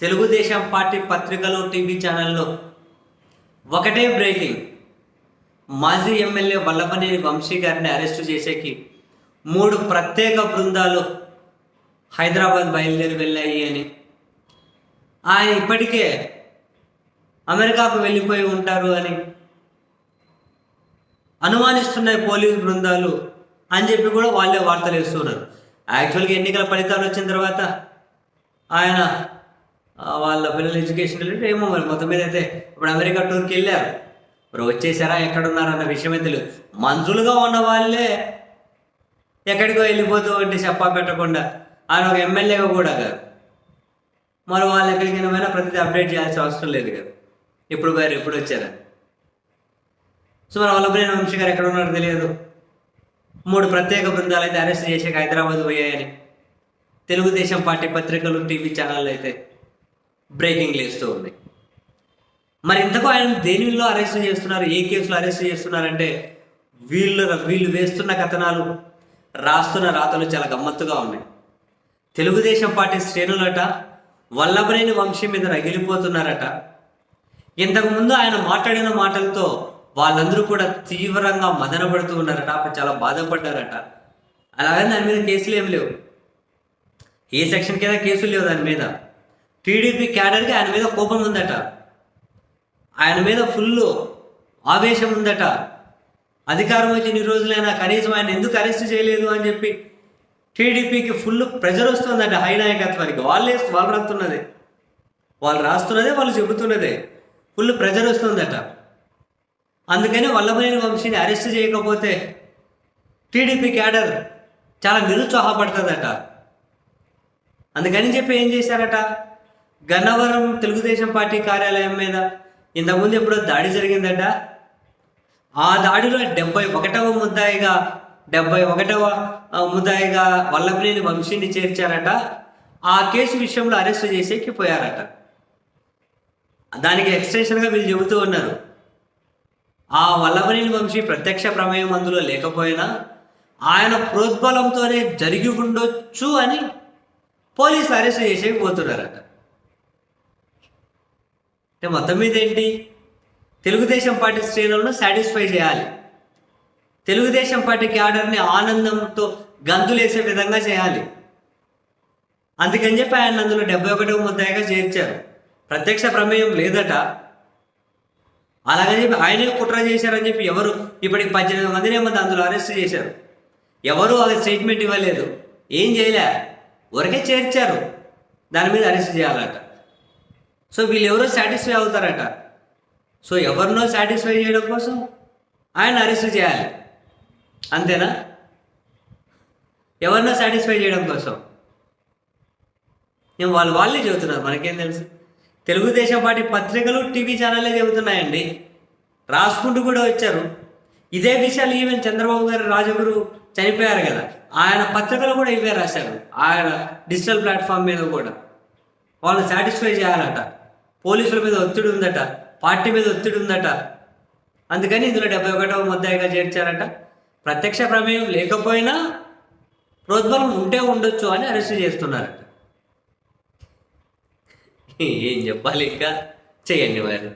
Telugu Desam party పత్రికలు TV ఛానల్లో ఒకటే బ్రేకింగ్. మాజీ ఎమ్మెల్యే వల్లభనేని వంశీ గారిని అరెస్టు చేసేకి మూడు ప్రత్యేక బృందాలు హైదరాబాద్ బయలుదేరి వెళ్ళాయి అని. ఆయన ఇప్పటికే అమెరికాకు వెళ్ళిపోయి ఉంటారు అని. అనుమానిస్తున్నాయి పోలీసు బృందాలు అని చెప్పి కూడా వాళ్ళే వార్తలు వేస్తున్నారు. యాక్చువల్గా ఎన్నికల ఫలితాలు వచ్చిన తర్వాత ఆయన వాళ్ళ పిల్లల ఎడ్యుకేషన్ రిలేటెడ్ ఏమో మరి మొత్తం మీద అయితే ఇప్పుడు అమెరికా టూర్కి వెళ్ళారు. మరి వచ్చేసారా? ఎక్కడున్నారన్న విషయమే తెలియదు. మంత్రులుగా ఉన్న వాళ్ళే ఎక్కడికో వెళ్ళిపోతూ ఉంటే చెప్పా పెట్టకుండా. ఆయన ఒక ఎమ్మెల్యేగా కూడా కాదు. మరి వాళ్ళు ఎక్కడికైనా పోయినా ప్రతిదీ అప్డేట్ చేయాల్సిన అవసరం లేదు కదా. ఇప్పుడు పోయారు ఎప్పుడు వచ్చారా? సో మరి వల్లభనేని వంశీ గారు ఎక్కడ ఉన్నారో తెలియదు. మూడు ప్రత్యేక బృందాలు అయితే అరెస్ట్ చేసాక హైదరాబాద్ పోయాయని. తెలుగుదేశం పార్టీ పత్రికలు టీవీ ఛానళ్ళు అయితే బ్రేకింగ్ లేస్తూ ఉంది. మరి ఇంతకు ఆయన దేనిలో అరెస్ట్ చేస్తున్నారు? ఏ కేసులో అరెస్ట్ చేస్తున్నారంటే వీళ్ళు వీళ్ళు వేస్తున్న కథనాలు రాస్తున్న రాతలు చాలా గమ్మత్తుగా ఉన్నాయి. తెలుగుదేశం పార్టీ శ్రేణులట వల్లభనేని వంశీ మీద రగిలిపోతున్నారట. ఇంతకుముందు ఆయన మాట్లాడిన మాటలతో వాళ్ళందరూ కూడా తీవ్రంగా మదనపడుతూ ఉన్నారట. అప్పుడు చాలా బాధపడ్డారట. అలాగే దాని మీద కేసులు ఏం లేవు. ఏ సెక్షన్ కింద కేసులు లేవు దాని మీద. టీడీపీ క్యాడర్కి ఆయన మీద కోపం ఉందట. ఆయన మీద ఫుల్ ఆవేశం ఉందట. అధికారం వచ్చిన ఈ రోజులైనా కనీసం ఆయన ఎందుకు అరెస్ట్ చేయలేదు అని చెప్పి టీడీపీకి ఫుల్ ప్రెజర్ వస్తుందట హై నాయకత్వానికి. వాళ్ళే వాళ్ళు రాస్తున్నది. వాళ్ళు రాస్తున్నదే వాళ్ళు చెబుతున్నదే. ఫుల్ ప్రెజర్ వస్తుందట. అందుకని వల్లభనేని వంశీని అరెస్ట్ చేయకపోతే టీడీపీ క్యాడర్ చాలా నిరుత్సాహపడుతుందట. అందుకని చెప్పి ఏం చేశారట? గన్నవరం తెలుగుదేశం పార్టీ కార్యాలయం మీద ఇంతకుముందు ఎప్పుడో దాడి జరిగిందట. ఆ దాడిలో డెబ్బై ఒకటవ ముద్దాయిగా డెబ్బై ఒకటవ ముద్దాయిగా వల్లభనేని వంశీని చేర్చారట. ఆ కేసు విషయంలో అరెస్ట్ చేసేకి పోయారట దానికి ఎక్స్టెన్షన్గా వీళ్ళు చెబుతూ ఉన్నారు. ఆ వల్లభనేని వంశీ ప్రత్యక్ష ప్రమేయం అందులో లేకపోయినా ఆయన ప్రోద్బలంతోనే జరిగి ఉండొచ్చు అని పోలీసులు అరెస్ట్ చేసేకి పోతున్నారట అంటే మొత్తం మీద ఏంటి తెలుగుదేశం పార్టీ శ్రేణులను సాటిస్ఫై చేయాలి. తెలుగుదేశం పార్టీ క్యాడర్ని ఆనందంతో గంతులేసే విధంగా చేయాలి. అందుకని చెప్పి ఆయన అందులో డెబ్బై ఒకటవ ముద్దాయిగా చేర్చారు. ప్రత్యక్ష ప్రమేయం లేదట. అలాగని చెప్పి ఆయనే కుట్ర చేశారని చెప్పి ఎవరు ఇప్పటికి పద్దెనిమిది మందినే మంది అందులో అరెస్ట్ చేశారు. ఎవరు అది స్టేట్మెంట్ ఇవ్వలేదు. ఏం చేయలే. ఊరికే చేర్చారు. దాని మీద అరెస్ట్ చేయాలట. సో వీళ్ళు ఎవరో సాటిస్ఫై అవుతారట. సో ఎవరినో సాటిస్ఫై చేయడం కోసం ఆయన అరెస్ట్ చేయాలి. అంతేనా? ఎవరినో సాటిస్ఫై చేయడం కోసం. నేను వాళ్ళు వాళ్ళే చెబుతున్నారు మనకేం తెలుసు? తెలుగుదేశం పార్టీ పత్రికలు టీవీ ఛానళ్ళే చెబుతున్నాయండి. రాసుకుంటూ కూడా వచ్చారు. ఇదే విషయాలు ఈవెన్ చంద్రబాబు గారు రాజగురు చనిపోయారు కదా. ఆయన పత్రికలు కూడా ఇవే రాశారు. ఆయన డిజిటల్ ప్లాట్ఫామ్ మీద కూడా. వాళ్ళని సాటిస్ఫై చేయాలట. పోలీసుల మీద ఒత్తిడి ఉందట పార్టీ మీద ఒత్తిడి ఉందట. అందుకని ఇందులో డెబ్బై ఒకటవ ముద్దాయిగా చేర్చారట. ప్రత్యక్ష ప్రమేయం లేకపోయినా ప్రోద్బలం ఉంటే ఉండొచ్చు అని అరెస్ట్ చేస్తున్నారట. ఏం చెప్పాలి ఇంకా? చేయండి మరి.